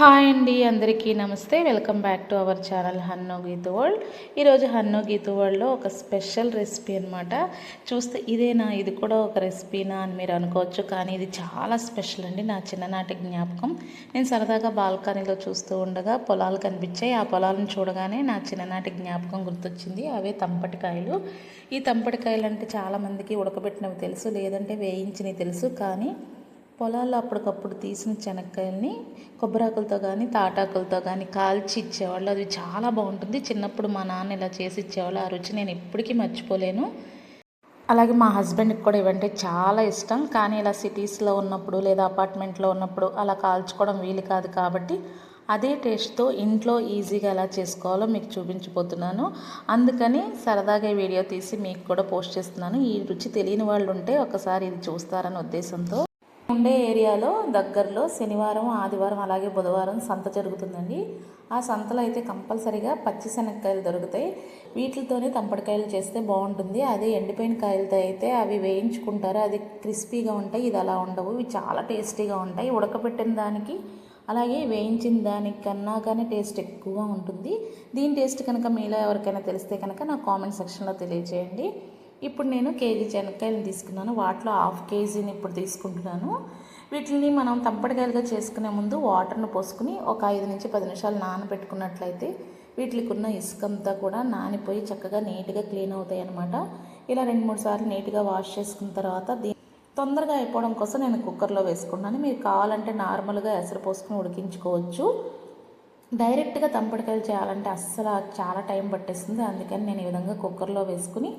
Hi అండి అందరికీ నమస్తే. Welcome back to our channel హన్నో Geethu world. ఈరోజు హన్నో గీతు వరల్డ్లో ఒక స్పెషల్ రెసిపీ అనమాట చూస్తే ఇదేనా ఇది కూడా ఒక రెసిపీనా అని మీరు అనుకోవచ్చు కానీ ఇది చాలా స్పెషల్ అండి నా చిన్ననాటి జ్ఞాపకం. నేను సరదాగా బాల్కనీలో చూస్తూ ఉండగా పొలాలు కనిపించాయి. ఆ పొలాలను చూడగానే నా చిన్ననాటి జ్ఞాపకం గుర్తొచ్చింది. అవే తంపటికాయలు. ఈ తంపటికాయలు అంటే చాలామందికి ఉడకబెట్టినవి తెలుసు లేదంటే వేయించినవి తెలుసు కానీ పొలాల్లో అప్పటికప్పుడు తీసిన శనక్కాయల్ని కొబ్బరాకులతో కానీ తాటాకులతో కానీ కాల్చి ఇచ్చేవాళ్ళు. అది చాలా బాగుంటుంది. చిన్నప్పుడు మా నాన్న ఇలా చేసి ఇచ్చేవాళ్ళు. ఆ రుచి నేను ఎప్పటికీ మర్చిపోలేను. అలాగే మా హస్బెండ్కి కూడా ఇవంటే చాలా ఇష్టం. కానీ ఇలా సిటీస్లో ఉన్నప్పుడు లేదా అపార్ట్మెంట్లో ఉన్నప్పుడు అలా కాల్చుకోవడం వీలు కాదు కాబట్టి అదే టేస్ట్తో ఇంట్లో ఈజీగా ఎలా చేసుకోవాలో మీకు చూపించబోతున్నాను అందుకని సరదాగా వీడియో తీసి మీకు కూడా పోస్ట్ చేస్తున్నాను. ఈ రుచి తెలియని వాళ్ళు ఉంటే ఒకసారి ఇది చూస్తారని ఉద్దేశంతో. ఉండే ఏరియాలో దగ్గరలో శనివారం ఆదివారం అలాగే బుధవారం సంత జరుగుతుందండి. ఆ సంతలో అయితే కంపల్సరీగా పచ్చి శనక్కాయలు దొరుకుతాయి. వీటితోనే తంపడికాయలు చేస్తే బాగుంటుంది. అదే ఎండిపోయిన కాయలతో అయితే అవి వేయించుకుంటారు. అది క్రిస్పీగా ఉంటాయి. ఇది అలా ఉండవు. ఇవి చాలా టేస్టీగా ఉంటాయి. ఉడకబెట్టిన దానికి అలాగే వేయించిన దానికన్నా కానీ టేస్ట్ ఎక్కువగా ఉంటుంది. దీని టేస్ట్ కనుక మీలో ఎవరికైనా తెలిస్తే కనుక నా కామెంట్ సెక్షన్లో తెలియజేయండి. ఇప్పుడు నేను కేజీ శనక్కాయలను తీసుకున్నాను. వాటిలో హాఫ్ కేజీని ఇప్పుడు తీసుకుంటున్నాను. వీటిని మనం తంపడికాయలుగా చేసుకునే ముందు వాటర్ను పోసుకుని ఒక ఐదు నుంచి పది నిమిషాలు నానబెట్టుకున్నట్లయితే వీటికి ఉన్న ఇసుకంతా కూడా నానిపోయి చక్కగా నీట్గా క్లీన్ అవుతాయి అనమాట ఇలా రెండు మూడు సార్లు నీట్గా వాష్ చేసుకున్న తర్వాత దీ తొందరగా అయిపోవడం కోసం నేను కుక్కర్లో వేసుకున్నాను మీరు కావాలంటే నార్మల్గా ఎసరు పోసుకుని ఉడికించుకోవచ్చు. డైరెక్ట్గా తంపడికాయలు చేయాలంటే అస్సలు చాలా టైం పట్టేస్తుంది. అందుకని నేను ఈ విధంగా కుక్కర్లో వేసుకుని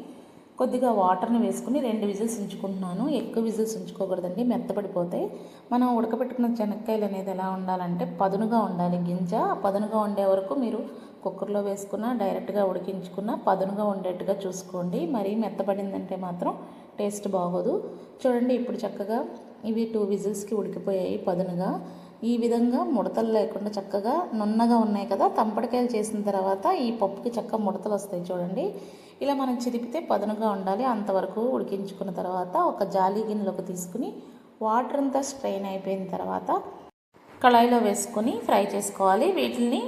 కొద్దిగా వాటర్ని వేసుకుని రెండు విజిల్స్ ఉంచుకుంటున్నాను. ఎక్కువ విజిల్స్ ఉంచుకోకూడదండి మెత్తపడిపోతాయి. మనం ఉడకబెట్టుకున్న చెనక్కాయలు అనేది ఎలా ఉండాలంటే పదునుగా ఉండాలి గింజ. పదునుగా ఉండే వరకు మీరు కుక్కర్లో వేసుకున్న డైరెక్ట్గా ఉడికించుకున్న పదునుగా ఉండేట్టుగా చూసుకోండి. మరీ మెత్తపడిందంటే మాత్రం టేస్ట్ బాగోదు. చూడండి ఇప్పుడు చక్కగా ఇవి టూ విజిల్స్కి ఉడికిపోయాయి పదునుగా. ఈ విధంగా ముడతలు లేకుండా చక్కగా నున్నగా ఉన్నాయి కదా తంపడికాయలు చేసిన తర్వాత ఈ పప్పుకి చక్క ముడతలు వస్తాయి చూడండి. ఇలా మనం చిరిపితే పదునుగా ఉండాలి. అంతవరకు ఉడికించుకున్న తర్వాత ఒక జాలి గిన్నెలోకి తీసుకుని వాటర్ అంతా స్ట్రెయిన్ అయిపోయిన తర్వాత కళాయిలో వేసుకొని ఫ్రై చేసుకోవాలి. వీటిని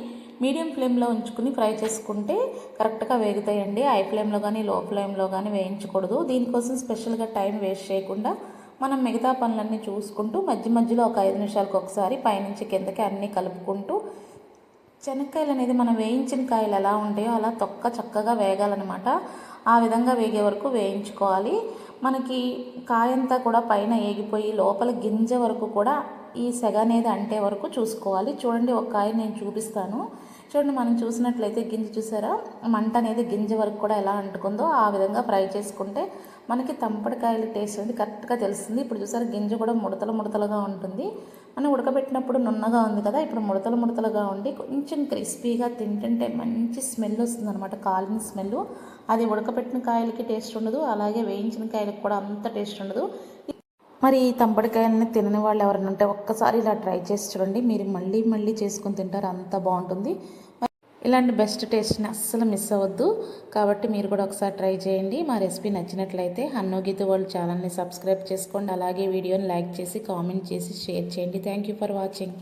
మీడియం ఫ్లేమ్లో ఉంచుకుని ఫ్రై చేసుకుంటే కరెక్ట్గా వేగుతాయండి. హై ఫ్లేమ్లో కానీ లో ఫ్లేమ్లో కానీ వేయించకూడదు. దీనికోసం స్పెషల్గా టైం వేస్ట్ చేయకుండా మనం మిగతా పనులన్నీ చూసుకుంటూ మధ్య మధ్యలో ఒక ఐదు నిమిషాలకు ఒకసారి పైనుంచి కిందకి అన్నీ కలుపుకుంటూ శనక్కాయలు అనేది మనం వేయించిన కాయలు ఎలా ఉంటాయో అలా తొక్క చక్కగా వేగాలన్నమాట. ఆ విధంగా వేగే వరకు వేయించుకోవాలి. మనకి కాయంతా కూడా పైన ఏగిపోయి లోపల గింజ వరకు కూడా ఈ సెగ అనేది అంటే వరకు చూసుకోవాలి. చూడండి ఒక కాయ నేను చూపిస్తాను. చూడండి మనం చూసినట్లయితే గింజ చూసారా? మంట అనేది గింజ వరకు కూడా ఎలా అంటుకుందో ఆ విధంగా ఫ్రై చేసుకుంటే మనకి తంపడికాయల టేస్ట్ అనేది కరెక్ట్గా తెలుస్తుంది. ఇప్పుడు చూసారా గింజ కూడా ముడతలు ముడతలుగా ఉంటుంది. మనం ఉడకబెట్టినప్పుడు నున్నగా ఉంది కదా ఇప్పుడు ముడతలు ముడతలుగా ఉండి కొంచెం క్రిస్పీగా తింటుంటే మంచి స్మెల్ వస్తుంది అనమాట కాలిన స్మెల్. అది ఉడకబెట్టిన కాయలకి టేస్ట్ ఉండదు అలాగే వేయించిన కాయలకి కూడా అంత టేస్ట్ ఉండదు. మరి ఈ తంపడికాయలని తినని వాళ్ళు ఎవరైనా ఉంటే ఒక్కసారి ఇలా ట్రై చేసి చూడండి. మీరు మళ్ళీ మళ్ళీ చేసుకొని తింటారు. అంత బాగుంటుంది. ఇలాంటి బెస్ట్ టేస్ట్ని అస్సలు మిస్ అవ్వద్దు. కాబట్టి మీరు కూడా ఒకసారి ట్రై చేయండి. మా రెసిపీ నచ్చినట్లయితే హన్నోగీత వరల్డ్ ఛానల్ని సబ్స్క్రైబ్ చేసుకోండి. అలాగే వీడియోని లైక్ చేసి కామెంట్ చేసి షేర్ చేయండి. Thank for watching